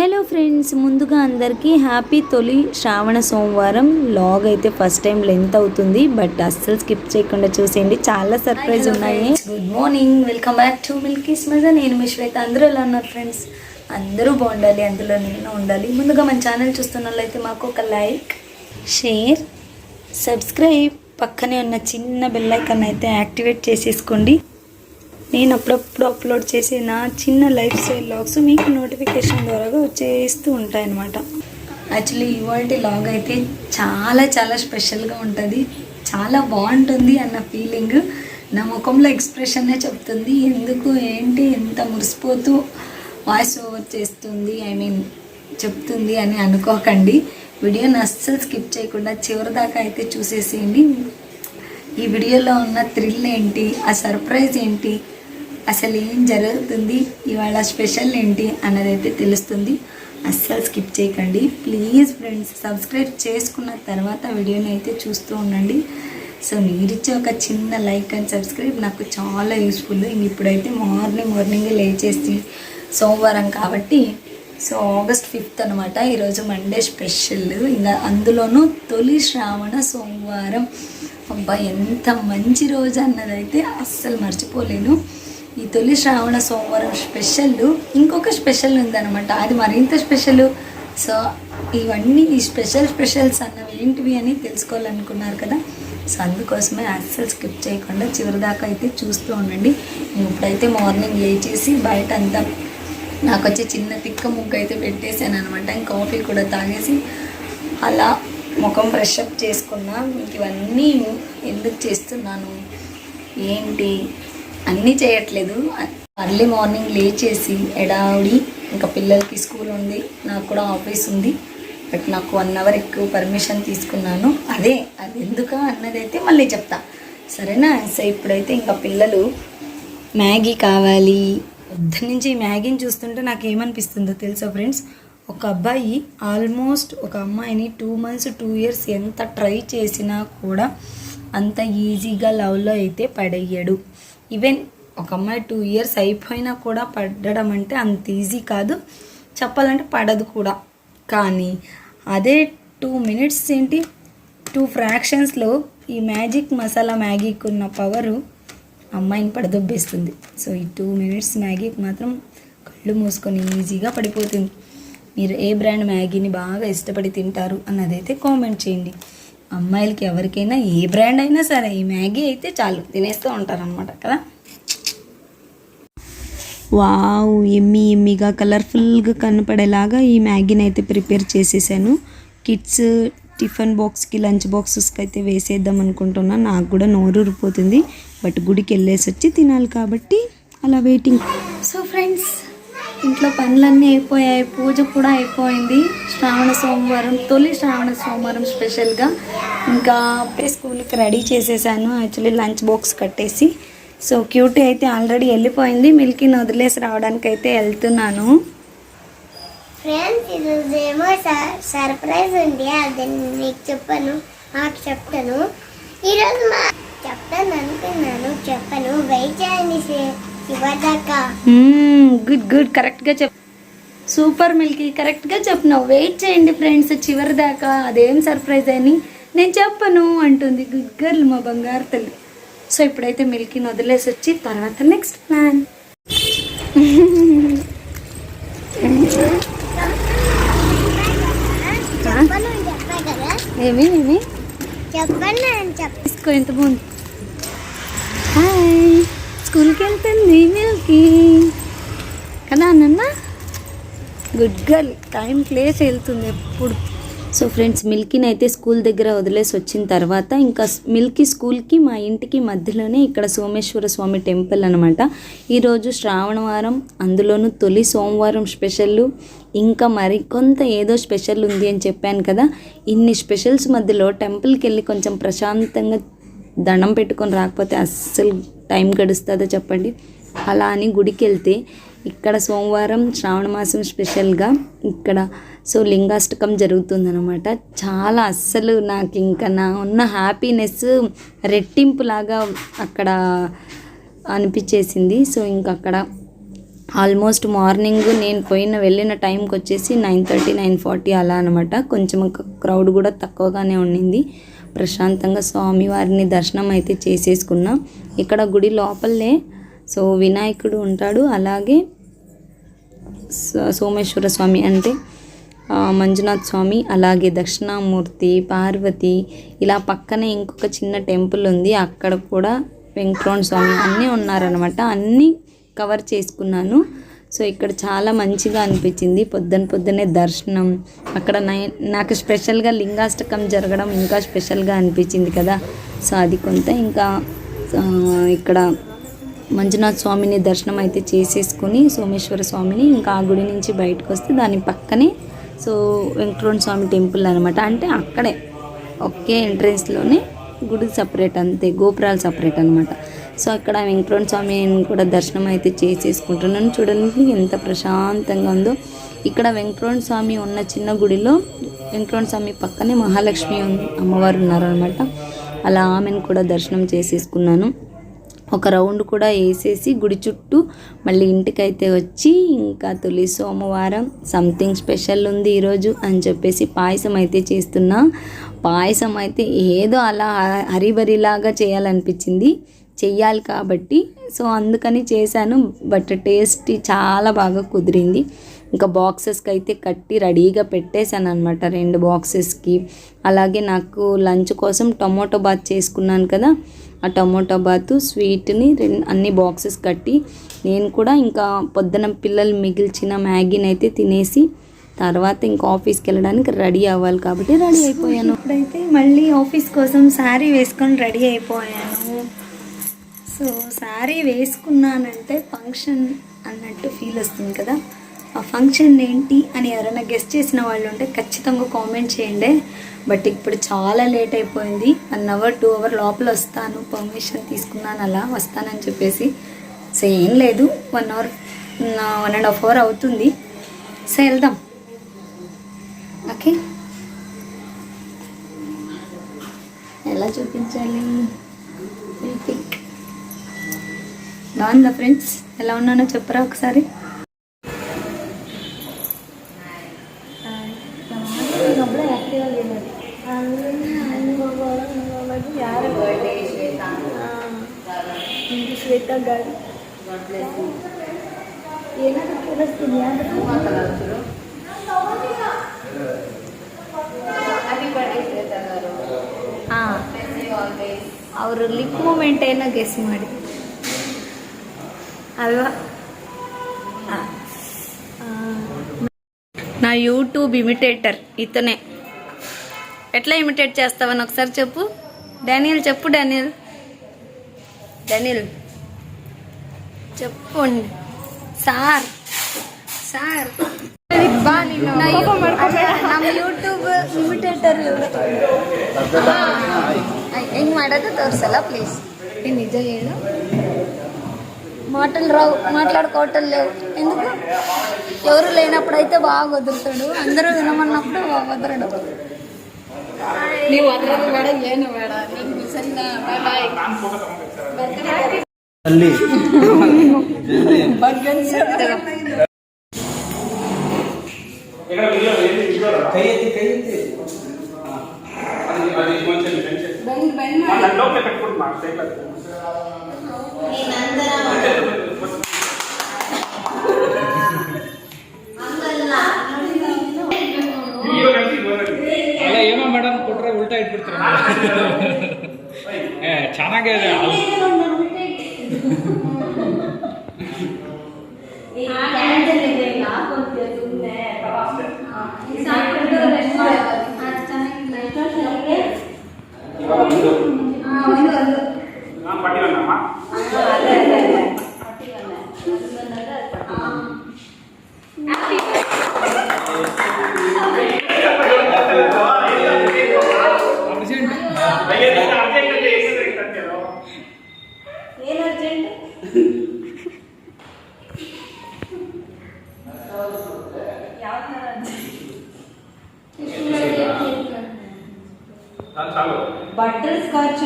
Hello friends ముందుగా అందరికీ happy తొలి శ్రావణ సోమవారం. లాగ్ అయితే ఫస్ట్ టైం లెంత్ అవుతుంది బట్ అస్సలు స్కిప్ చేయకుండా చూసేయండి. చాలా సర్ప్రైజ్ ఉన్నాయి. Good morning welcome back to Milky స్మజ నేను మీ శ్వేత. అందరూ ఎలా ఉన్నారు ఫ్రెండ్స్ అందరూ బాగుండాలి అందులో నేను ఉండాలి. ముందుగా మన ఛానల్ చూస్తున్న వాళ్ళైతే మాకు ఒక లైక్ షేర్ సబ్స్క్రైబ్ పక్కనే ఉన్న చిన్న బెల్ ఐకాన్ అయితే యాక్టివేట్ చేసేసుకోండి. నేను అప్పుడప్పుడు అప్లోడ్ చేసే నా చిన్న లైఫ్ స్టైల్ లాగ్స్ మీకు నోటిఫికేషన్ ద్వారా వచ్చేస్తూ ఉంటాయన్నమాట. యాక్చువల్లీ ఇవాళ లాగ్ అయితే చాలా చాలా స్పెషల్గా ఉంటుంది. చాలా బాగుంటుంది అన్న ఫీలింగ్ నా ముఖంలో ఎక్స్ప్రెషన్నే చెప్తుంది. ఎందుకు ఏంటి ఎంత మురిసిపోతూ వాయిస్ ఓవర్ చేస్తుంది ఐ మీన్ చెప్తుంది అని అనుకోకండి. వీడియోని అస్సలు స్కిప్ చేయకుండా చివరి దాకా అయితే చూసేసేయండి. ఈ వీడియోలో ఉన్న థ్రిల్ ఏంటి ఆ సర్ప్రైజ్ ఏంటి అసలు ఏం జరుగుతుంది? ఇవాళ స్పెషల్ ఏంటి అన్నది అయితే తెలుస్తుంది. అస్సలు స్కిప్ చేయకండి. ప్లీజ్ ఫ్రెండ్స్ సబ్స్క్రైబ్ చేసుకున్న తర్వాత వీడియోని అయితే చూస్తూ ఉండండి. సో మీరిచ్చే ఒక చిన్న లైక్ అండ్ సబ్స్క్రైబ్ నాకు చాలా యూస్ఫుల్. ఇంక ఇప్పుడైతే మార్నింగ్ మార్నింగ్ లేచేసి సోమవారం కాబట్టి సో ఆగస్ట్ ఫిఫ్త్ అనమాట ఈరోజు మండే స్పెషల్. ఇంకా అందులోనూ తొలి శ్రావణ సోమవారం. అబ్బా ఎంత మంచి రోజు అన్నదైతే అస్సలు మర్చిపోలేను. ఈ తొలి శ్రావణ సోమవారం స్పెషల్ ఇంకొక స్పెషల్ ఉందన్నమాట. అది మరింత స్పెషల్. సో ఇవన్నీ ఈ స్పెషల్ స్పెషల్స్ అన్నవి ఏంటివి అని తెలుసుకోవాలనుకున్నారు కదా? సో అందుకోసమే అస్సలు స్కిప్ చేయకుండా చివరి దాకా అయితే చూస్తూ ఉండండి. నేను ఇప్పుడైతే మార్నింగ్ లేచేసి బయట అంతా నాకు వచ్చి చిన్న తిక్క ముగ్గు అయితే పెట్టేశాను అనమాట ఇంకా కాఫీ కూడా తాగేసి అలా ముఖం ఫ్రెష్ అప్ చేసుకున్నా. ఇవన్నీ ఎందుకు చేస్తున్నాను? ఏంటి? అన్నీ చేయట్లేదు. అర్లీ మార్నింగ్ లేచేసి ఎడావుడి ఇంకా పిల్లలకి స్కూల్ ఉంది నాకు కూడా ఆఫీస్ ఉంది. బట్ నాకు వన్ అవర్ ఎక్కువ పర్మిషన్ తీసుకున్నాను. అదే అది ఎందుకు అన్నదైతే మళ్ళీ చెప్తా. సరేనా? సో ఇప్పుడైతే ఇంకా పిల్లలు మ్యాగీ కావాలి. పొద్దు నుంచి మ్యాగీని చూస్తుంటే నాకు ఏమనిపిస్తుందో తెలుసా ఫ్రెండ్స్ ఒక అబ్బాయి ఆల్మోస్ట్ ఒక అమ్మాయిని టూ మంత్స్ టూ ఇయర్స్ ఎంత ట్రై చేసినా కూడా అంత ఈజీగా లవ్లో అయితే పడేయడు. ఈవెన్ ఒక అమ్మాయి టూ ఇయర్స్ అయిపోయినా కూడా పడడం అంటే అంత ఈజీ కాదు. చెప్పాలంటే పడదు కూడా. కానీ అదే టూ మినిట్స్ ఏంటి? టూ ఫ్రాక్షన్స్లో ఈ మ్యాజిక్ మసాలా మ్యాగీకి ఉన్న పవరు అమ్మాయిని పడదొబ్బేస్తుంది. సో ఈ టూ మినిట్స్ మ్యాగీకి మాత్రం కళ్ళు మూసుకొని ఈజీగా పడిపోతుంది. మీరు ఏ బ్రాండ్ మ్యాగీని బాగా ఇష్టపడి తింటారు అన్నదైతే కామెంట్ చేయండి. అమ్మాయిలకి ఎవరికైనా ఏ బ్రాండ్ అయినా సరే ఈ మ్యాగీ అయితే చాలు తినేస్తూ ఉంటారు అనమాట కదా? వావ్ ఎమ్మి ఎమ్మిగా కలర్ఫుల్గా కనపడేలాగా ఈ మ్యాగీని అయితే ప్రిపేర్ చేసేసాను. కిడ్స్ టిఫిన్ బాక్స్కి లంచ్ బాక్సెస్కి అయితే వేసేద్దాం అనుకుంటున్నా. నాకు కూడా నోరు ఊరిపోతుంది. బట్ గుడికి వెళ్ళేసి వచ్చి తినాలి కాబట్టి అలా వెయిటింగ్. సో ఫ్రెండ్స్ ఇంట్లో పనులన్నీ అయిపోయాయి పూజ కూడా అయిపోయింది. శ్రావణ సోమవారం తొలి శ్రావణ సోమవారం స్పెషల్గా ఇంకా అప్పుడే స్కూల్కి రెడీ చేసేసాను. యాక్చువల్లీ లంచ్ బాక్స్ కట్టేసి. సో క్యూటీ అయితే ఆల్రెడీ వెళ్ళిపోయింది. మిల్కీని వదిలేసి రావడానికి అయితే వెళ్తున్నాను. ఫ్రెండ్స్ ఈరోజు ఏమో సర్ప్రైజ్ ఉంది. అది మీకు చెప్పను మాకు చెప్తాను ఈరోజు మా చెప్తాను అనుకున్నాను చెప్పను. వెయిట్ చేయండి గుడ్ గుడ్ కరెక్ట్గా చెప్ సూపర్ మిల్కీ కరెక్ట్గా చెప్పినావు. వెయిట్ చేయండి ఫ్రెండ్స్ చివరి దాకా అదేం సర్ప్రైజ్ అని. నేను చెప్పను అంటుంది గుడ్ గర్ల్ మా బంగారు తల్లి. సో ఇప్పుడైతే మిల్కీని వదిలేసి వచ్చి తర్వాత నెక్స్ట్ ప్లాన్ ఏమి ఏమి? చెప్పను అని చెప్ప తీసుకో ఎంత బాగుంది. హాయ్ స్కూల్కి వెళ్తుంది మిల్కీ కదా అన్న గుడ్ గర్ల్ టైం ప్లేస్ వెళ్తుంది ఎప్పుడు. సో ఫ్రెండ్స్ మిల్కీని అయితే స్కూల్ దగ్గర వదిలేసి వచ్చిన తర్వాత ఇంకా మిల్కీ స్కూల్కి మా ఇంటికి మధ్యలోనే ఇక్కడ సోమేశ్వర స్వామి టెంపుల్ అనమాట ఈరోజు శ్రావణవారం అందులోనూ తొలి సోమవారం స్పెషల్ ఇంకా మరి కొంత ఏదో స్పెషల్ ఉంది అని చెప్పాను కదా. ఇన్ని స్పెషల్స్ మధ్యలో టెంపుల్కి వెళ్ళి కొంచెం ప్రశాంతంగా దండం పెట్టుకొని రాకపోతే అస్సలు టైం గడుస్తుందో చెప్పండి. అలా అని గుడికి వెళ్తే ఇక్కడ సోమవారం శ్రావణ మాసం స్పెషల్గా ఇక్కడ సో లింగాష్టకం జరుగుతుందనమాట చాలా అస్సలు నాకు ఇంకా నా ఉన్న హ్యాపీనెస్ రెట్టింపులాగా అక్కడ అనిపించేసింది. సో ఇంకా అక్కడ ఆల్మోస్ట్ మార్నింగ్ నేను పోయిన వెళ్ళిన టైంకి వచ్చేసి నైన్ థర్టీ నైన్ ఫార్టీ అలా అనమాట కొంచెం క్రౌడ్ కూడా తక్కువగానే ఉండింది. ప్రశాంతంగా స్వామివారిని దర్శనం అయితే చేసేసుకున్నాం. ఇక్కడ గుడి లోపలే సో వినాయకుడు ఉంటాడు. అలాగే సోమేశ్వర స్వామి అంటే మంజునాథ్ స్వామి అలాగే దక్షిణామూర్తి పార్వతి ఇలా పక్కనే ఇంకొక చిన్న టెంపుల్ ఉంది. అక్కడ కూడా వెంకటరమణ స్వామి అన్నీ ఉన్నారనమాట అన్నీ కవర్ చేసుకున్నాను. సో ఇక్కడ చాలా మంచిగా అనిపించింది. పొద్దున పొద్దునే దర్శనం. అక్కడ నాకు స్పెషల్గా లింగాష్టకం జరగడం ఇంకా స్పెషల్గా అనిపించింది కదా. సో అది కొంత ఇంకా ఇక్కడ మంజునాథ్ స్వామిని దర్శనం అయితే చేసేసుకుని సోమేశ్వర స్వామిని ఇంకా ఆ గుడి నుంచి బయటకు వస్తే దాని పక్కనే సో వెంకటరమణ స్వామి టెంపుల్ అనమాట అంటే అక్కడే ఒకే ఎంట్రెన్స్లోనే గుడి సపరేట్ అంతే గోపురాలు సపరేట్ అనమాట సో అక్కడ వెంకటరమణ స్వామిని కూడా దర్శనం అయితే చేసేసుకుంటున్నాను. చూడండి ఎంత ప్రశాంతంగా ఉందో. ఇక్కడ వెంకటరమణ స్వామి ఉన్న చిన్న గుడిలో వెంకటరమణ స్వామి పక్కనే మహాలక్ష్మి అమ్మవారు ఉన్నారనమాట అలా ఆమెను కూడా దర్శనం చేసేసుకున్నాను. ఒక రౌండ్ కూడా వేసేసి గుడి చుట్టూ మళ్ళీ ఇంటికైతే వచ్చి ఇంకా తొలి సోమవారం సంథింగ్ స్పెషల్ ఉంది ఈరోజు అని చెప్పేసి పాయసం అయితే చేస్తున్నా. పాయసం అయితే ఏదో అలా హరిబరిలాగా చేయాలనిపించింది. చెయ్యాలి కాబట్టి. సో అందుకని చేశాను. బట్ టేస్ట్ చాలా బాగా కుదిరింది. ఇంకా బాక్సెస్కి అయితే కట్టి రెడీగా పెట్టేశాను అనమాట రెండు బాక్సెస్కి. అలాగే నాకు లంచ్ కోసం టొమాటో బాత్ చేసుకున్నాను కదా. ఆ టమోటో బాత్ స్వీట్ని రెండు అన్ని బాక్సెస్ కట్టి నేను కూడా ఇంకా పొద్దున పిల్లలు మిగిల్చిన మ్యాగీని అయితే తినేసి తర్వాత ఇంకా ఆఫీస్కి వెళ్ళడానికి రెడీ అవ్వాలి కాబట్టి రెడీ అయిపోయాను. ఇప్పుడైతే మళ్ళీ ఆఫీస్ కోసం శారీ వేసుకొని రెడీ అయిపోయాను. సో శారీ వేసుకున్నానంటే ఫంక్షన్ అన్నట్టు ఫీల్ వస్తుంది కదా. ఆ ఫంక్షన్ ఏంటి అని ఎవరైనా గెస్ట్ చేసిన వాళ్ళు ఉంటే ఖచ్చితంగా కామెంట్ చేయండి. బట్ ఇప్పుడు చాలా లేట్ అయిపోయింది. వన్ అవర్ టూ అవర్ లోపల వస్తాను. పర్మిషన్ తీసుకున్నాను అలా వస్తానని చెప్పేసి. సో ఏం లేదు. One hour one and half hour అవుతుంది. సో వెళ్దాం. ఓకే ఎలా చూపించాలి? బాగుందా ఫ్రెండ్స్ ఎలా ఉన్నానో చెప్పరా ఒకసారి ಶ್ವೇತಾ ಗಾಡಿ ಏನಾದ್ರು ಕೇಳಿಸ್ತಿದ್ಯಾ ಹಾಂ ಅವರು ಲಿಪ್ ಮೂಮೆಂಟ್ ಏನೋ ಗೆಸ್ ಮಾಡಿ ಅಲ್ವಾ ఆ. ఆ. నా యూట్యూబ్ ఇమిటేటర్ ఇతనే ఎట్లా ఇమిటేట్ చేస్తావని ఒకసారి చెప్పు డానియల్ చెప్పు డానియల్ డానియల్ చెప్పండి సార్ సార్ నా ಯೂ- ನಮ್ಮ ಯೂಟ್ಯೂಬ್ ಇಮಿಟೇಟರ್ ಹೆಂಗ್ ಮಾಡೋದು ತೋರಿಸಲ್ಲ ಪ್ಲೀಸ್ ನಿಜ ಹೇಳು మాటలు రావు మాట్లాడుకోవటం లేవు. ఎందుకు? ఎవరు లేనప్పుడు బాగా వదులుతాడు. అందరూ వినమన్నప్పుడు బాగా వదలడు. తల్లి. కై 예, 네, 자나게 ಬಟರ್ ಸ್ಕಾಚ್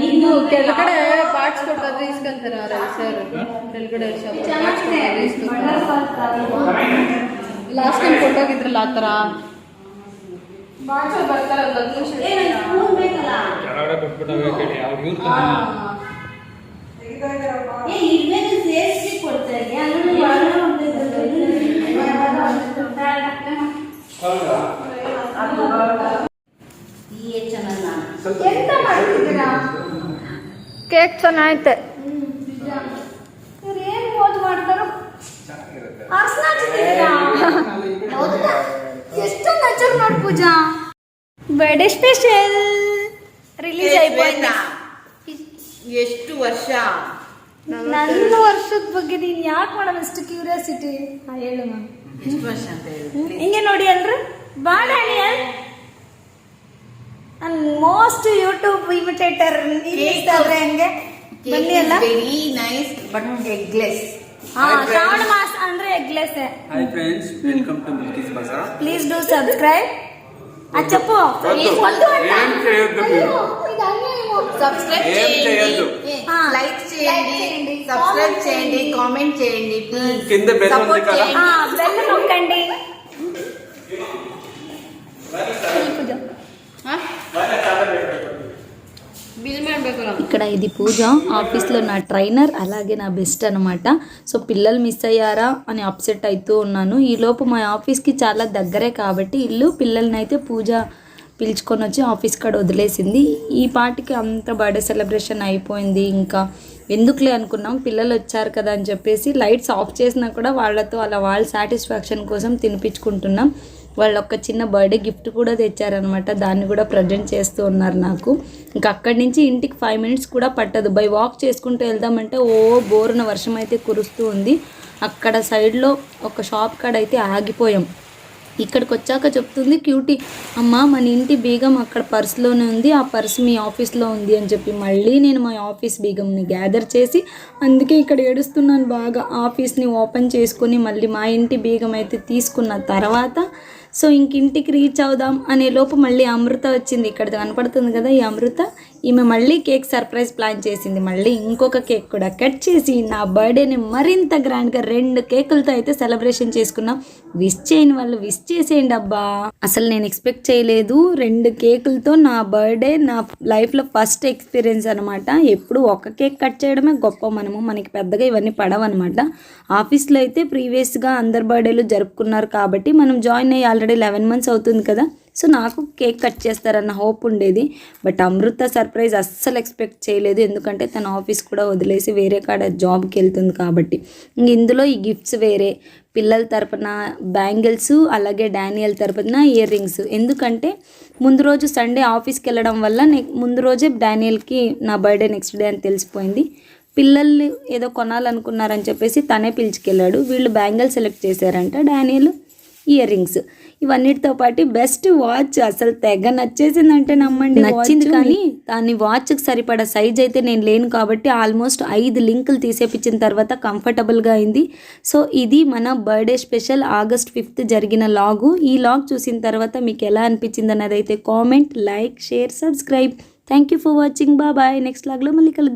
ನೀನು ಕೆಳಗಡೆ ಪಾರ್ಟ್ಸ್ ಕೊಟ್ಟಾಗ ಇಸ್ಕೊಂತಾರ ಸರ್. ಕೆಳಗಡೆ ಲಾಸ್ಟ್ ಟೈಮ್ ಕೊಟ್ಟೋಗಿದ್ರಲ್ಲ ಆ ಥರ? ಬರ್ತಾರಲ್ಲ ಕೆಳಗಡೆ ಸೆಲೆಕ್ಷನ್ ಆಯ್ತು. ಎಷ್ಟು ನಚರ್ ನೋಡ್ ಪೂಜಾ? ಬರ್ಡೇ ಸ್ಪೆಷಲ್ ರಿಲೀಸ್ ಆಯ್ತು ಎಷ್ಟು ವರ್ಷ? ನನ್ನ ವರ್ಷದ ಬಗ್ಗೆ ನೀನ್ ಯಾಕೆ ಮೇಡಮ್ ಎಷ್ಟು ಕ್ಯೂರಿಯಾಸಿಟಿ ಹೇಳು ಮ್ಯಾಮ್ ವರ್ಷ ಅಂತ ಹೇಳಿ ಹಿಂಗೆ ನೋಡಿ ಅಲ್ರಿ ಬಾಳ ನನ್ ಮೋಸ್ಟ್ ಯೂಟ್ಯೂಬ್ ಇಮಿಟೇಟರ್ ಇರ್ತಾವ್ರೆ ಹಂಗೆ ಬನ್ನಿ ಅಲ್ಲ ವೆರಿ ನೈಸ್ ಬಟ್ ಎಗ್ಲೆಸ್ ಹಾ ಶ್ರಾವಣ ಮಾಸ ಅಂದ್ರೆ eggless hi friends welcome to Milky's Bazaar please do subscribe అది చెప్పు వద్దు అంట. ఏం చేయొద్దు మీరు. అయ్యో, ఇది అన్యాయము. సబ్స్క్రైబ్ ఏం చేయొద్దు. చేయండి ఆ, లైక్ చేయండి చేయండి, సబ్స్క్రైబ్ comment చేయండి చేయండి. కామెంట్ చేయండి ప్లీజ్ కింద bell ఉంది కదా? ఆ, బెల్ నొక్కండి ఇక్కడ ఇది పూజ. ఆఫీస్లో నా ట్రైనర్ అలాగే నా బెస్ట్ అనమాట సో పిల్లలు మిస్ అయ్యారా అని అప్సెట్ అవుతూ ఉన్నాను. ఈలోపు మా ఆఫీస్కి చాలా దగ్గరే కాబట్టి ఇల్లు పిల్లల్ని అయితే పూజ పిలుచుకొని వచ్చి ఆఫీస్ కాడ వదిలేసింది. ఈ పాటికి అంత బర్త్డే సెలబ్రేషన్ అయిపోయింది. ఇంకా ఎందుకులే అనుకున్నాం. పిల్లలు వచ్చారు కదా అని చెప్పేసి లైట్స్ ఆఫ్ చేసినా కూడా వాళ్ళతో అలా వాళ్ళ సాటిస్ఫాక్షన్ కోసం తినిపించుకుంటున్నాం. వాళ్ళు ఒక చిన్న బర్త్డే గిఫ్ట్ కూడా తెచ్చారనమాట దాన్ని కూడా ప్రజెంట్ చేస్తూ ఉన్నారు నాకు. ఇంకా అక్కడి నుంచి ఇంటికి ఫైవ్ మినిట్స్ కూడా పట్టదు. బై వాక్ చేసుకుంటూ వెళ్దామంటే ఓ బోరున వర్షం అయితే కురుస్తూ ఉంది. అక్కడ సైడ్లో ఒక షాప్ కాడ అయితే ఆగిపోయాం. ఇక్కడికి వచ్చాక చెప్తుంది క్యూటీ అమ్మ మన ఇంటి బీగం అక్కడ పర్సులోనే ఉంది. ఆ పర్స్ మీ ఆఫీస్లో ఉంది అని చెప్పి మళ్ళీ నేను మా ఆఫీస్ బీగంని గ్యాదర్ చేసి అందుకే ఇక్కడ ఏడుస్తున్నాను బాగా. ఆఫీస్ని ఓపెన్ చేసుకొని మళ్ళీ మా ఇంటి బీగం అయితే తీసుకున్న తర్వాత సో ఇంకింటికి రీచ్ అవుదాం అనే లోపు మళ్ళీ అమృత వచ్చింది. ఇక్కడ కనపడుతుంది కదా ఈ అమృత. ఈమె మళ్ళీ కేక్ సర్ప్రైజ్ ప్లాన్ చేసింది. మళ్ళీ ఇంకొక కేక్ కూడా కట్ చేసి నా బర్త్డేని మరింత గ్రాండ్గా రెండు కేకులతో అయితే సెలబ్రేషన్ చేసుకున్నాం. విష్ చేయని వాళ్ళు విష్ చేసేయండి అబ్బా. అసలు నేను ఎక్స్పెక్ట్ చేయలేదు. రెండు కేకులతో నా బర్త్డే నా లైఫ్లో ఫస్ట్ ఎక్స్పీరియన్స్ అనమాట ఎప్పుడు ఒక కేక్ కట్ చేయడమే గొప్ప మనము. మనకి పెద్దగా ఇవన్నీ పడవన్నమాట. ఆఫీస్లో అయితే ప్రీవియస్గా అందరు బర్త్డేలు జరుపుకున్నారు కాబట్టి మనం జాయిన్ అయ్యి ఆల్రెడీ లెవెన్ మంత్స్ అవుతుంది కదా. సో నాకు కేక్ కట్ చేస్తారన్న హోప్ ఉండేది. బట్ అమృత సర్ప్రైజ్ అస్సలు ఎక్స్పెక్ట్ చేయలేదు. ఎందుకంటే తన ఆఫీస్ కూడా వదిలేసి వేరే కాడ జాబ్కి వెళ్తుంది కాబట్టి. ఇందులో ఈ గిఫ్ట్స్ వేరే. పిల్లల తరపున బ్యాంగిల్స్ అలాగే డానియల్ తరపున ఇయర్ రింగ్స్. ఎందుకంటే ముందు రోజు సండే ఆఫీస్కి వెళ్ళడం వల్ల నెక్ ముందు రోజే డానియల్కి నా బర్త్డే నెక్స్ట్ డే అని తెలిసిపోయింది. పిల్లల్ని ఏదో కొనాలనుకున్నారని చెప్పేసి తనే పిలిచికెళ్ళాడు. వీళ్ళు బ్యాంగిల్ సెలెక్ట్ చేశారంట డానియల్ ఇయర్ రింగ్స్. ఇవన్నిటితో పాటు బెస్ట్ వాచ్ అసలు తెగ నచ్చేసిందంటే నమ్మండి నచ్చింది కానీ దాని వాచ్కి సరిపడా సైజ్ అయితే నేను లేను కాబట్టి ఆల్మోస్ట్ ఐదు లింకులు తీసేపించిన తర్వాత కంఫర్టబుల్గా అయింది. సో ఇది మన బర్త్డే స్పెషల్ ఆగస్ట్ ఫిఫ్త్ జరిగిన లాగు. ఈ లాగ్ చూసిన తర్వాత మీకు ఎలా అనిపించింది అన్నది అయితే comment like share subscribe thank you for watching bye next లాగ్లో మళ్ళీ కలుద్దాం.